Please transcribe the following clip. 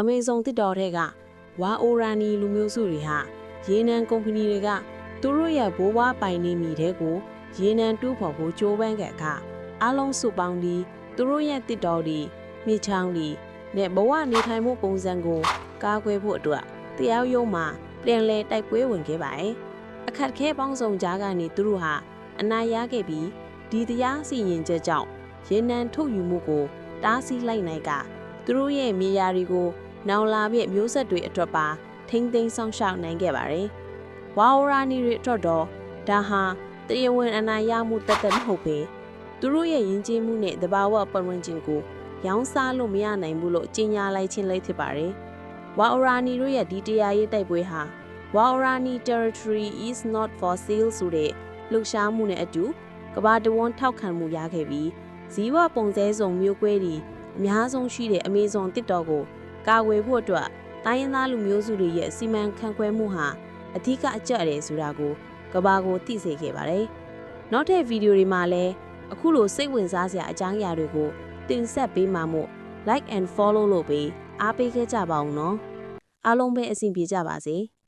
အမေဇုံတစ်တော်ထဲကဝါအိုရာနီလူမျိုးစုတွေဟာရေနံကုမ္ပဏီတွေကသူတို့ရဲ့ဘိုးဘွားပိုင်နေမိတဲ့ကိုရေနံတူးဖော်ဖို့ကြိုးပမ်းခဲ့အခါအားလုံးစုပေါင်းပြီးသူတို့ရဲ့တစ်တော်တွေမြေချောင်းတွေနဲ့ဘဝနေထိုင်မှုပုံစံကိုကာကွယ်ဖို့အတွက်တရားရုံးမှာပြန်လည်တိုက်ပွဲဝင်ခဲ့ပါတယ်။အခက်အခဲပေါင်းစုံကြားကနေသူတို့ဟာအနာရခဲ့ပြီးဒီတရားစီရင်ချက်ကြောင့်ရေနံထုတ်ယူမှုကိုတားဆီးလိုက်နိုင်ကသူတို့ရဲ့မြေယာတွေကို နောင်လာပြည့်မျိုးဆက်တွေအတွက်ပါထိမ့်သိမ်းဆောင်ရှောက်နိုင်ခဲ့ပါတယ်။ဝါအိုရာနီတွေအတွက်တော့ဒါဟာတရားဝင်အနိုင်ရမှုတသက်မဟုတ်ပေသူတို့ရဲ့ယဉ်ကျေးမှုနဲ့တဘာဝပတ်ဝန်းကျင်ကိုရောင်းစားလို့မရနိုင်ဘူးလို့ကြေညာလိုက်ခြင်းလေးဖြစ်ပါတယ်။ဝါအိုရာနီတို့ရဲ့ဒီတရားရေးတိုက်ပွဲဟာဝါအိုရာနီ territory is not for sale ဆိုတဲ့လှုပ်ရှားမှုနဲ့အတူကဘာတဝန်းထောက်ခံမှုရခဲ့ပြီးဇီဝပုံစဲစုံမျိုးကွဲတွေအများဆုံးရှိတဲ့အမေဇုံတစ်တော်ကို ကာကွယ်ဖို့အတွက်တိုင်းရင်းသားလူမျိုးစုတွေရဲ့စီမံခန့်ခွဲမှုဟာအထူးကအကျတယ်ဆိုတာကိုကဘာကိုသိစေခဲ့ပါတယ်။နောက်တဲ့ဗီဒီယိုတွေမှာလည်းအခုလိုစိတ်ဝင်စားစရာအကြောင်းအရာတွေကိုတင်ဆက်ပေးမှာမို့ like and follow လို့ပေးအားပေးခဲ့ကြပါအောင်နော်။အားလုံးပဲအဆင်ပြေကြပါစေ။